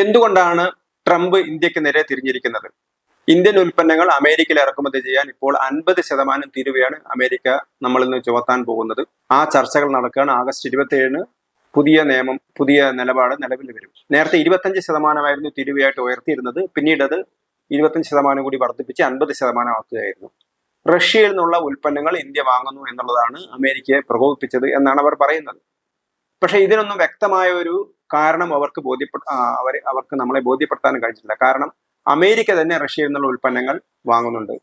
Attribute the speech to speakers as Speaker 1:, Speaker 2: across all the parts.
Speaker 1: എന്തുകൊണ്ടാണ് ട്രംപ് ഇന്ത്യയ്ക്ക് നേരെ തിരിഞ്ഞിരിക്കുന്നത്? ഇന്ത്യൻ ഉൽപ്പന്നങ്ങൾ അമേരിക്കയിൽ ഇറക്കുമതി ചെയ്യാൻ ഇപ്പോൾ അൻപത് ശതമാനം തീരുവയാണ് അമേരിക്ക നമ്മളിൽ നിന്ന് ചുമത്താൻ പോകുന്നത്. ആ ചർച്ചകൾ നടക്കുകയാണ്. ആഗസ്റ്റ് ഇരുപത്തി ഏഴിന് പുതിയ നിയമം പുതിയ നിലപാട് നിലവിൽ വരും. നേരത്തെ ഇരുപത്തഞ്ച് ശതമാനമായിരുന്നു തിരുവയായിട്ട് ഉയർത്തിയിരുന്നത്. പിന്നീട് അത് ഇരുപത്തഞ്ച് ശതമാനം കൂടി വർദ്ധിപ്പിച്ച് അൻപത് ശതമാനമാക്കുകയായിരുന്നു. റഷ്യയിൽ നിന്നുള്ള ഉൽപ്പന്നങ്ങൾ ഇന്ത്യ വാങ്ങുന്നു എന്നുള്ളതാണ് അമേരിക്കയെ പ്രകോപിപ്പിച്ചത് എന്നാണ് അവർ പറയുന്നത്. പക്ഷേ ഇതിനൊന്നും വ്യക്തമായ ഒരു കാരണം അവർക്ക് ബോധ്യപ്പെട്ട അവർ അവർക്ക് നമ്മളെ ബോധ്യപ്പെടുത്താനും കഴിഞ്ഞിട്ടില്ല. കാരണം അമേരിക്ക തന്നെ റഷ്യയിൽ നിന്നുള്ള ഉൽപ്പന്നങ്ങൾ വാങ്ങുന്നുണ്ട്.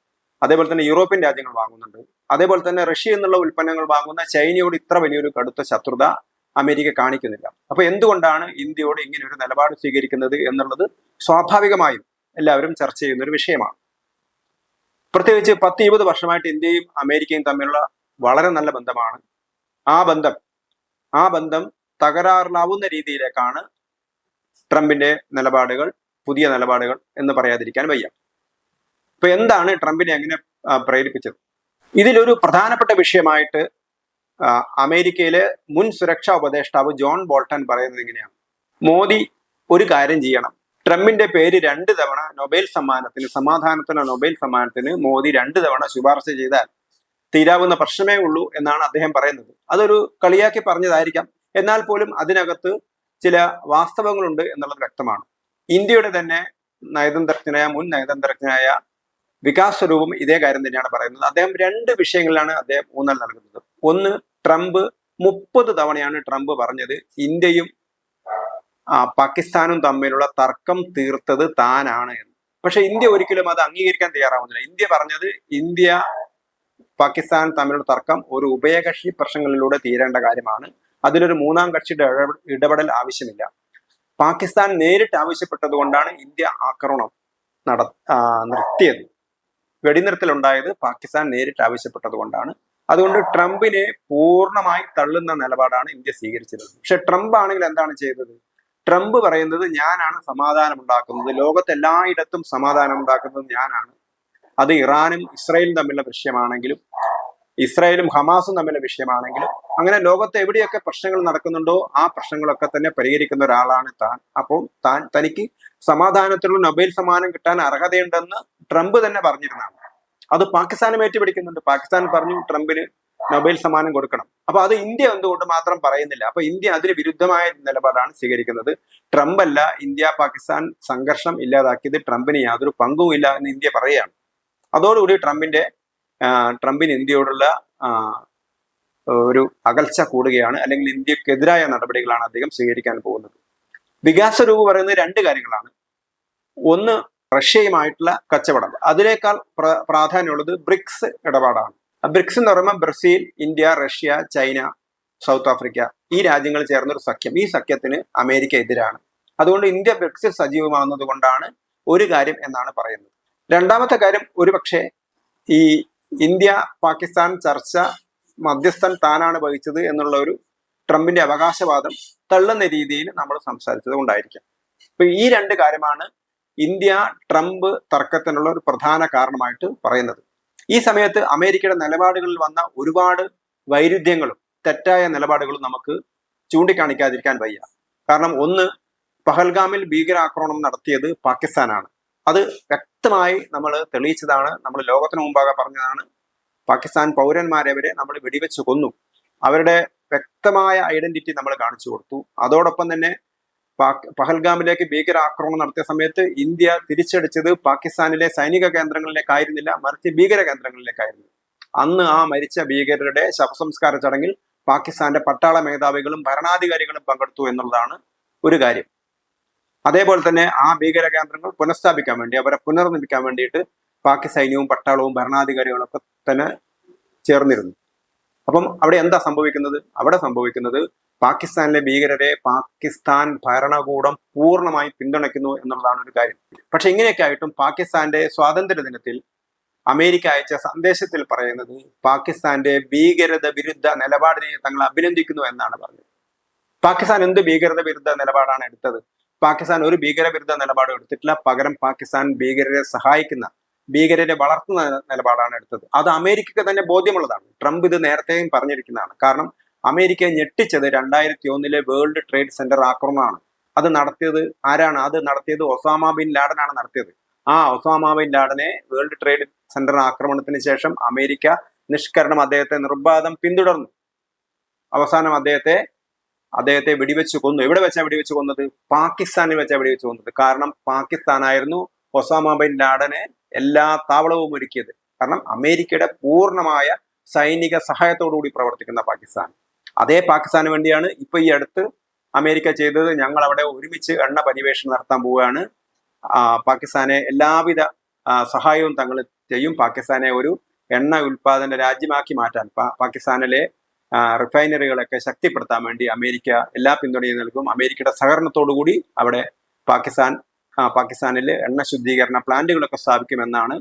Speaker 1: അതേപോലെ തന്നെ യൂറോപ്യൻ രാജ്യങ്ങൾ വാങ്ങുന്നുണ്ട്. അതേപോലെ തന്നെ റഷ്യയിൽ നിന്നുള്ള ഉൽപ്പന്നങ്ങൾ വാങ്ങുന്ന ചൈനയോട് ഇത്ര വലിയൊരു കടുത്ത ശത്രുത അമേരിക്ക കാണിക്കുന്നില്ല. അപ്പൊ എന്തുകൊണ്ടാണ് ഇന്ത്യയോട് ഇങ്ങനെ ഒരു നിലപാട് സ്വീകരിക്കുന്നത് എന്നുള്ളത് സ്വാഭാവികമായും എല്ലാവരും ചർച്ച ചെയ്യുന്ന ഒരു വിഷയമാണ്. പ്രത്യേകിച്ച് പത്ത് ഇരുപത് വർഷമായിട്ട് ഇന്ത്യയും അമേരിക്കയും തമ്മിലുള്ള വളരെ നല്ല ബന്ധമാണ്. ആ ബന്ധം ആ ബന്ധം തകരാറിലാവുന്ന രീതിയിലേക്കാണ് ട്രംപിന്റെ നിലപാടുകൾ പുതിയ നിലപാടുകൾ എന്ന് പറയാതിരിക്കാൻ വയ്യ. ഇപ്പൊ എന്താണ് ട്രംപിനെ എങ്ങനെ പ്രേരിപ്പിച്ചത്? ഇതിലൊരു പ്രധാനപ്പെട്ട വിഷയമായിട്ട് അമേരിക്കയിലെ മുൻ സുരക്ഷാ ഉപദേഷ്ടാവ് ജോൺ ബോൾട്ടൺ പറയുന്നത് ഇങ്ങനെയാണ്. മോദി ഒരു കാര്യം ചെയ്യണം. ട്രംപിന്റെ പേര് രണ്ട് തവണ നൊബേൽ സമ്മാനത്തിന് സമാധാനത്തിന് നൊബേൽ സമ്മാനത്തിന് മോദി രണ്ട് തവണ ശുപാർശ ചെയ്താൽ തീരാവുന്ന പ്രശ്നമേ ഉള്ളൂ എന്നാണ് അദ്ദേഹം പറയുന്നത്. അതൊരു കളിയാക്കി പറഞ്ഞതായിരിക്കാം. എന്നാൽ പോലും അതിനകത്ത് ചില വാസ്തവങ്ങളുണ്ട് എന്നുള്ളത് വ്യക്തമാണ്. ഇന്ത്യയുടെ തന്നെ നയതന്ത്രജ്ഞനായ മുൻ നയതന്ത്രജ്ഞനായ വികാസ് സ്വരൂപം ഇതേ കാര്യം തന്നെയാണ് പറയുന്നത്. അദ്ദേഹം രണ്ട് വിഷയങ്ങളിലാണ് അദ്ദേഹം ഊന്നൽ നൽകുന്നത്. ഒന്ന് ട്രംപ് മുപ്പത് തവണയാണ് ട്രംപ് പറഞ്ഞത് ഇന്ത്യയും പാകിസ്ഥാനും തമ്മിലുള്ള തർക്കം തീർത്തത് താനാണ് എന്ന്. പക്ഷെ ഇന്ത്യ ഒരിക്കലും അത് അംഗീകരിക്കാൻ തയ്യാറാവുന്നില്ല. ഇന്ത്യ പറഞ്ഞത് ഇന്ത്യ പാകിസ്ഥാൻ തമ്മിലുള്ള തർക്കം ഒരു ഉഭയകക്ഷി പ്രശ്നങ്ങളിലൂടെ തീരേണ്ട കാര്യമാണ്. അതിലൊരു മൂന്നാം കക്ഷിയുടെ ഇടപെടൽ ആവശ്യമില്ല. പാകിസ്ഥാൻ നേരിട്ട് ആവശ്യപ്പെട്ടത് കൊണ്ടാണ് ഇന്ത്യ ആക്രമണം നട നിർത്തിയത്. വെടിനിർത്തലുണ്ടായത് പാകിസ്ഥാൻ നേരിട്ട് ആവശ്യപ്പെട്ടത് കൊണ്ടാണ്. അതുകൊണ്ട് ട്രംപിനെ പൂർണമായി തള്ളുന്ന നിലപാടാണ് ഇന്ത്യ സ്വീകരിച്ചിരുന്നത്. പക്ഷെ ട്രംപ് ആണെങ്കിൽ എന്താണ് ചെയ്തത്? ട്രംപ് പറയുന്നത് ഞാനാണ് സമാധാനം ഉണ്ടാക്കുന്നത് ലോകത്ത് എല്ലായിടത്തും സമാധാനം ഉണ്ടാക്കുന്നത് ഞാനാണ്. അത് ഇറാനും ഇസ്രയേലും തമ്മിലുള്ള വിഷയമാണെങ്കിലും ഇസ്രായേലും ഹമാസും തമ്മിലെ വിഷയമാണെങ്കിലും അങ്ങനെ ലോകത്ത് എവിടെയൊക്കെ പ്രശ്നങ്ങൾ നടക്കുന്നുണ്ടോ ആ പ്രശ്നങ്ങളൊക്കെ തന്നെ പരിഹരിക്കുന്ന ഒരാളാണ് താൻ. അപ്പോൾ താൻ തനിക്ക് സമാധാനത്തിലുള്ള നൊബേൽ സമ്മാനം കിട്ടാൻ അർഹതയുണ്ടെന്ന് ട്രംപ് തന്നെ പറഞ്ഞിരുന്നതാണ്. അത് പാകിസ്ഥാനും ഏറ്റുപിടിക്കുന്നുണ്ട്. പാകിസ്ഥാൻ പറഞ്ഞു ട്രംപിന് നൊബേൽ സമ്മാനം കൊടുക്കണം. അപ്പൊ അത് ഇന്ത്യ എന്തുകൊണ്ട് മാത്രം പറയുന്നില്ല? അപ്പൊ ഇന്ത്യ അതിന് വിരുദ്ധമായ നിലപാടാണ് സ്വീകരിക്കുന്നത്. ട്രംപ് അല്ല ഇന്ത്യ പാകിസ്ഥാൻ സംഘർഷം ഇല്ലാതാക്കിയത് ട്രംപിന് യാതൊരു പങ്കുമില്ല എന്ന് ഇന്ത്യ പറയുകയാണ്. അതോടുകൂടി ട്രംപിന്റെ ട്രംപിന് ഇന്ത്യയോടുള്ള ഒരു അകൽച്ച കൂടുകയാണ്. അല്ലെങ്കിൽ ഇന്ത്യക്കെതിരായ നടപടികളാണ് അദ്ദേഹം സ്വീകരിക്കാൻ പോകുന്നത്. വികാസ രൂപ പറയുന്നത് രണ്ട് കാര്യങ്ങളാണ്. ഒന്ന് റഷ്യയുമായിട്ടുള്ള കച്ചവടം. അതിനേക്കാൾ പ്ര- പ്രാധാന്യമുള്ളത് ബ്രിക്സ് ഇടപാടാണ്. ബ്രിക്സ് എന്ന് പറയുമ്പോൾ Brazil India Russia China South Africa ഈ രാജ്യങ്ങൾ ചേർന്നൊരു സഖ്യം. ഈ സഖ്യത്തിന് അമേരിക്ക എതിരാണ്. അതുകൊണ്ട് ഇന്ത്യ ബ്രിക്സിൽ സജീവമാകുന്നത് കൊണ്ടാണ് ഒരു കാര്യം എന്നാണ് പറയുന്നത്. രണ്ടാമത്തെ കാര്യം ഒരുപക്ഷെ ഈ ഇന്ത്യ പാകിസ്ഥാൻ ചർച്ച മധ്യസ്ഥൻ താനാണ് വഹിച്ചത് എന്നുള്ള ഒരു ട്രംപിന്റെ അവകാശവാദം തള്ളുന്ന രീതിയിൽ നമ്മൾ സംസാരിച്ചത് കൊണ്ടായിരിക്കാം. അപ്പൊ ഈ രണ്ട് കാര്യമാണ് ഇന്ത്യ ട്രംപ് തർക്കത്തിനുള്ള ഒരു പ്രധാന കാരണമായിട്ട് പറയുന്നത്. ഈ സമയത്ത് അമേരിക്കയുടെ നിലപാടുകളിൽ വന്ന ഒരുപാട് വൈരുദ്ധ്യങ്ങളും തെറ്റായ നിലപാടുകളും നമുക്ക് ചൂണ്ടിക്കാണിക്കാതിരിക്കാൻ വയ്യ. കാരണം ഒന്ന് പഹൽഗാമിൽ ഭീകരാക്രമണം നടത്തിയത് പാകിസ്ഥാനാണ്. അത് വ്യക്തമായി നമ്മൾ തെളിയിച്ചതാണ്. നമ്മൾ ലോകത്തിന് മുമ്പാകെ പറഞ്ഞതാണ്. പാകിസ്ഥാൻ പൗരന്മാരെ വരെ നമ്മൾ വെടിവെച്ച് കൊന്നു. അവരുടെ വ്യക്തമായ ഐഡന്റിറ്റി നമ്മൾ കാണിച്ചു കൊടുത്തു. അതോടൊപ്പം തന്നെ പഹൽഗാമിലേക്ക് ഭീകരാക്രമണം നടത്തിയ സമയത്ത് ഇന്ത്യ തിരിച്ചടിച്ചത് പാകിസ്ഥാനിലെ സൈനിക കേന്ദ്രങ്ങളിലേക്കായിരുന്നില്ല മറിച്ച് ഭീകര കേന്ദ്രങ്ങളിലേക്കായിരുന്നു. അന്ന് ആ മരിച്ച ഭീകരരുടെ ശവസംസ്കാര ചടങ്ങിൽ പാകിസ്ഥാന്റെ പട്ടാള മേധാവികളും ഭരണാധികാരികളും പങ്കെടുത്തു എന്നുള്ളതാണ് ഒരു കാര്യം. അതേപോലെ തന്നെ ആ ഭീകര കേന്ദ്രങ്ങൾ പുനഃസ്ഥാപിക്കാൻ വേണ്ടി അവരെ പുനർനിർമ്മിക്കാൻ വേണ്ടിയിട്ട് പാക് സൈന്യവും പട്ടാളവും ഭരണാധികാരികളും ഒക്കെ തന്നെ ചേർന്നിരുന്നു. അപ്പം അവിടെ എന്താ സംഭവിക്കുന്നത്? അവിടെ സംഭവിക്കുന്നത് പാകിസ്ഥാനിലെ ഭീകരരെ പാകിസ്ഥാൻ ഭരണകൂടം പൂർണമായി പിന്തുണയ്ക്കുന്നു എന്നുള്ളതാണ് ഒരു കാര്യം. പക്ഷെ ഇങ്ങനെയൊക്കെ ആയിട്ടും പാകിസ്ഥാന്റെ സ്വാതന്ത്ര്യ ദിനത്തിൽ അമേരിക്ക അയച്ച സന്ദേശത്തിൽ പറയുന്നത് പാകിസ്ഥാന്റെ ഭീകരത വിരുദ്ധ നിലപാടിനെ തങ്ങൾ അഭിനന്ദിക്കുന്നു എന്നാണ് പറഞ്ഞത്. പാകിസ്ഥാൻ എന്ത് ഭീകരത വിരുദ്ധ നിലപാടാണ് എടുത്തത്? പാകിസ്ഥാൻ ഒരു ഭീകര വിരുദ്ധ നിലപാടും എടുത്തിട്ടില്ല. പകരം പാകിസ്ഥാൻ ഭീകരരെ സഹായിക്കുന്ന ഭീകരരെ വളർത്തുന്ന നിലപാടാണ് എടുത്തത്. അത് അമേരിക്കക്ക് തന്നെ ബോധ്യമുള്ളതാണ്. ട്രംപ് ഇത് നേരത്തെയും പറഞ്ഞിരിക്കുന്നതാണ്. കാരണം അമേരിക്കയെ ഞെട്ടിച്ചത് രണ്ടായിരത്തി ഒന്നിലെ വേൾഡ് ട്രേഡ് സെന്റർ ആക്രമണമാണ്. അത് നടത്തിയത് ആരാണ്? അത് നടത്തിയത് ഒസാമ ബിൻ ലാഡനാണ് നടത്തിയത്. ആ ഒസാമ ബിൻ ലാഡനെ വേൾഡ് ട്രേഡ് സെന്റർ ആക്രമണത്തിന് ശേഷം അമേരിക്ക നിഷ്കരണം അദ്ദേഹത്തെ നിർബാധം പിന്തുടർന്നു. അവസാനം അദ്ദേഹത്തെ അദ്ദേഹത്തെ വെടിവെച്ച് കൊന്നു. എവിടെ വെച്ചാണ് വെടിവെച്ച് കൊന്നത്? പാകിസ്ഥാനിൽ വെച്ചാണ് വെടിവെച്ച് കൊന്നത്. കാരണം പാകിസ്ഥാനായിരുന്നു ഒസാമ ബിൻ ലാഡനെ എല്ലാ താവളവും ഒരുക്കിയത്. കാരണം അമേരിക്കയുടെ പൂർണമായ സൈനിക സഹായത്തോടുകൂടി പ്രവർത്തിക്കുന്ന പാകിസ്ഥാൻ. അതേ പാകിസ്ഥാന് വേണ്ടിയാണ് ഇപ്പൊ ഈ അടുത്ത് അമേരിക്ക ചെയ്തത്. ഞങ്ങൾ അവിടെ ഒരുമിച്ച് എണ്ണ പര്യവേഷണം നടത്താൻ പോവുകയാണ്. പാകിസ്ഥാനെ എല്ലാവിധ സഹായവും തങ്ങൾ ചെയ്യും. പാകിസ്ഥാനെ ഒരു എണ്ണ ഉൽപാദന രാജ്യമാക്കി മാറ്റാൻ. പാകിസ്ഥാനിലെ റിഫൈനറികളൊക്കെ ശക്തിപ്പെടുത്താൻ വേണ്ടി അമേരിക്ക എല്ലാ പിന്തുണയും നൽകും. അമേരിക്കയുടെ സഹകരണത്തോടു കൂടി അവിടെ പാകിസ്ഥാൻ പാകിസ്ഥാനിൽ എണ്ണ ശുദ്ധീകരണ പ്ലാന്റുകളൊക്കെ സ്ഥാപിക്കുമെന്നാണ്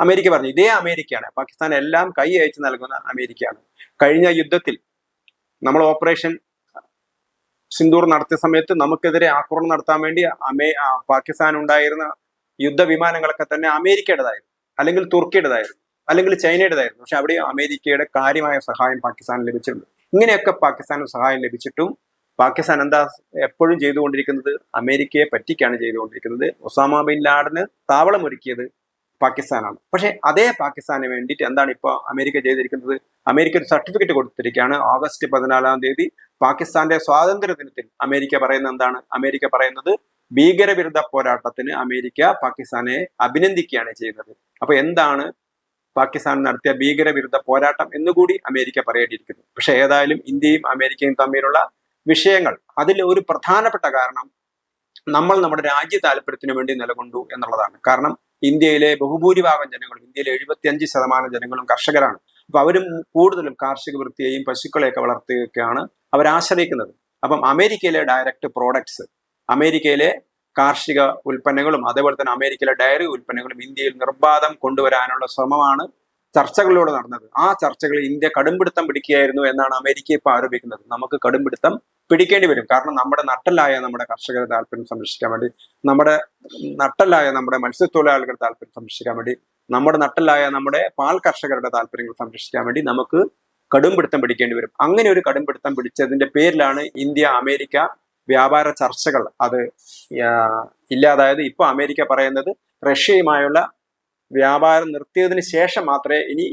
Speaker 1: അമേരിക്ക പറഞ്ഞു ഇതേ അമേരിക്കയാണ്. പാകിസ്ഥാൻ എല്ലാം കൈ അയച്ചു നൽകുന്ന അമേരിക്കയാണ്. കഴിഞ്ഞ യുദ്ധത്തിൽ നമ്മൾ ഓപ്പറേഷൻ സിന്ദൂർ നടത്തിയ സമയത്ത് നമുക്കെതിരെ ആക്രമണം നടത്താൻ വേണ്ടി അമേ പാകിസ്ഥാൻ ഉണ്ടായിരുന്ന യുദ്ധവിമാനങ്ങളൊക്കെ തന്നെ അമേരിക്കയുടേതായിരുന്നു. അല്ലെങ്കിൽ തുർക്കിയുടേതായിരുന്നു. അല്ലെങ്കിൽ ചൈനയുടേതായിരുന്നു. പക്ഷെ അവിടെ അമേരിക്കയുടെ കാര്യമായ സഹായം പാകിസ്ഥാന് ലഭിച്ചിട്ടുണ്ട്. ഇങ്ങനെയൊക്കെ പാകിസ്ഥാന് സഹായം ലഭിച്ചിട്ടും പാകിസ്ഥാൻ എന്താ എപ്പോഴും ചെയ്തുകൊണ്ടിരിക്കുന്നത്? അമേരിക്കയെ പറ്റിക്കാണ് ചെയ്തുകൊണ്ടിരിക്കുന്നത്. ഒസാമ ബിൻ ലാഡന് താവളം ഒരുക്കിയത് പാകിസ്ഥാനാണ്. പക്ഷെ അതേ പാകിസ്ഥാന് വേണ്ടിയിട്ട് എന്താണ് ഇപ്പോൾ അമേരിക്ക ചെയ്തിരിക്കുന്നത്? അമേരിക്ക ഒരു സർട്ടിഫിക്കറ്റ് കൊടുത്തിരിക്കുകയാണ്. ഓഗസ്റ്റ് പതിനാലാം തീയതി പാകിസ്ഥാന്റെ സ്വാതന്ത്ര്യ ദിനത്തിൽ അമേരിക്ക പറയുന്നത് എന്താണ്? അമേരിക്ക പറയുന്നത് ഭീകരവിരുദ്ധ പോരാട്ടത്തിന് അമേരിക്ക പാകിസ്ഥാനെ അഭിനന്ദിക്കുകയാണ് ചെയ്യുന്നത്. അപ്പൊ എന്താണ് പാകിസ്ഥാൻ നടത്തിയ ഭീകരവിരുദ്ധ പോരാട്ടം എന്നുകൂടി അമേരിക്ക പറയേണ്ടിയിരിക്കുന്നു. പക്ഷെ ഏതായാലും ഇന്ത്യയും അമേരിക്കയും തമ്മിലുള്ള വിഷയങ്ങൾ അതിൽ ഒരു പ്രധാനപ്പെട്ട കാരണം നമ്മൾ നമ്മുടെ രാജ്യ താല്പര്യത്തിന് വേണ്ടി നിലകൊണ്ടു എന്നുള്ളതാണ്. കാരണം ഇന്ത്യയിലെ ബഹുഭൂരിഭാഗം ജനങ്ങളും ഇന്ത്യയിലെ എഴുപത്തിയഞ്ച് ശതമാനം ജനങ്ങളും കർഷകരാണ്. അപ്പൊ അവരും കൂടുതലും കാർഷിക വൃത്തിയെയും പശുക്കളെയൊക്കെ വളർത്തുകയൊക്കെയാണ് അവർ ആശ്രയിക്കുന്നത്. അപ്പം അമേരിക്കയിലെ ഡയറക്റ്റ് പ്രോഡക്ട്സ് അമേരിക്കയിലെ കാർഷിക ഉൽപ്പന്നങ്ങളും അതേപോലെ തന്നെ അമേരിക്കയിലെ ഡയറി ഉൽപ്പന്നങ്ങളും ഇന്ത്യയിൽ നിർബാധം കൊണ്ടുവരാനുള്ള ശ്രമമാണ് ചർച്ചകളിലൂടെ നടന്നത്. ആ ചർച്ചകളിൽ ഇന്ത്യ കടുംപിടുത്തം പിടിക്കുകയായിരുന്നു എന്നാണ് അമേരിക്ക ഇപ്പൊ ആരോപിക്കുന്നത്. നമുക്ക് കടുംപിടുത്തം പിടിക്കേണ്ടി വരും. കാരണം നമ്മുടെ നട്ടലായ നമ്മുടെ കർഷകരുടെ താല്പര്യം സംരക്ഷിക്കാൻ വേണ്ടി നമ്മുടെ നട്ടലായ നമ്മുടെ മത്സ്യത്തൊഴിലാളികളുടെ താല്പര്യം സംരക്ഷിക്കാൻ വേണ്ടി നമ്മുടെ നട്ടലായ നമ്മുടെ പാൽ കർഷകരുടെ താല്പര്യങ്ങൾ സംരക്ഷിക്കാൻ വേണ്ടി നമുക്ക് കടുംപിടുത്തം പിടിക്കേണ്ടി വരും. അങ്ങനെ ഒരു കടുംപിടുത്തം പിടിച്ചതിന്റെ പേരിലാണ് ഇന്ത്യ അമേരിക്ക വ്യാപാര ചർച്ചകൾ അത് ഇല്ലാതായത് ഇപ്പൊ അമേരിക്ക പറയുന്നത് റഷ്യയുമായുള്ള വ്യാപാരം നിർത്തിയതിന് ശേഷം മാത്രമേ ഇനി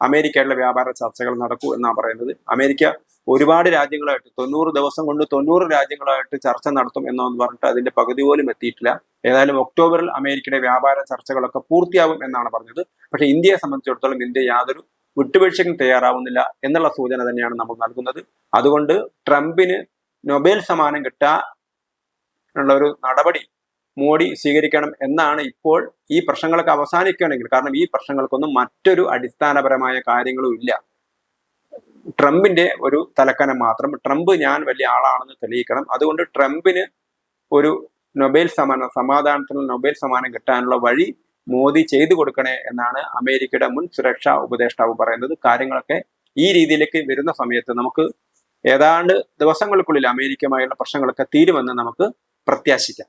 Speaker 1: അമേരിക്കയുടെ വ്യാപാര ചർച്ചകൾ നടക്കൂ എന്നാണ് പറയുന്നത്. അമേരിക്ക ഒരുപാട് രാജ്യങ്ങളായിട്ട് തൊണ്ണൂറ് ദിവസം കൊണ്ട് തൊണ്ണൂറ് രാജ്യങ്ങളായിട്ട് ചർച്ച നടത്തും എന്നൊന്ന് പറഞ്ഞിട്ട് അതിന്റെ പകുതി പോലും എത്തിയിട്ടില്ല. ഏതായാലും ഒക്ടോബറിൽ അമേരിക്കയുടെ വ്യാപാര ചർച്ചകളൊക്കെ പൂർത്തിയാവും എന്നാണ് പറഞ്ഞത്. പക്ഷെ ഇന്ത്യയെ സംബന്ധിച്ചിടത്തോളം ഇന്ത്യ യാതൊരു വിട്ടുവീഴ്ചയ്ക്കും തയ്യാറാവുന്നില്ല എന്നുള്ള സൂചന തന്നെയാണ് നമ്മൾ നൽകുന്നത്. അതുകൊണ്ട് ട്രംപിന് നൊബേൽ സമ്മാനം കിട്ടാനുള്ള ഒരു നടപടി മോഡി സ്വീകരിക്കണം എന്നാണ് ഇപ്പോൾ ഈ പ്രശ്നങ്ങളൊക്കെ അവസാനിക്കുകയാണെങ്കിൽ. കാരണം ഈ പ്രശ്നങ്ങൾക്കൊന്നും മറ്റൊരു അടിസ്ഥാനപരമായ കാര്യങ്ങളും ഇല്ല. ട്രംപിന്റെ ഒരു തലക്കനം മാത്രം. ട്രംപ് ഞാൻ വലിയ ആളാണെന്ന് തെളിയിക്കണം. അതുകൊണ്ട് ട്രംപിന് ഒരു നൊബേൽ സമ്മാനം സമാധാനത്തിന് നൊബേൽ സമ്മാനം കിട്ടാനുള്ള വഴി മോദി ചെയ്തു കൊടുക്കണേ എന്നാണ് അമേരിക്കയുടെ മുൻ സുരക്ഷാ ഉപദേഷ്ടാവ് പറയുന്നത്. കാര്യങ്ങളൊക്കെ ഈ രീതിയിലേക്ക് വരുന്ന സമയത്ത് നമുക്ക് ഏതാണ്ട് ദിവസങ്ങൾക്കുള്ളിൽ അമേരിക്കയുമായുള്ള പ്രശ്നങ്ങളൊക്കെ തീരുമെന്ന് നമുക്ക് പ്രത്യാശിക്കാം.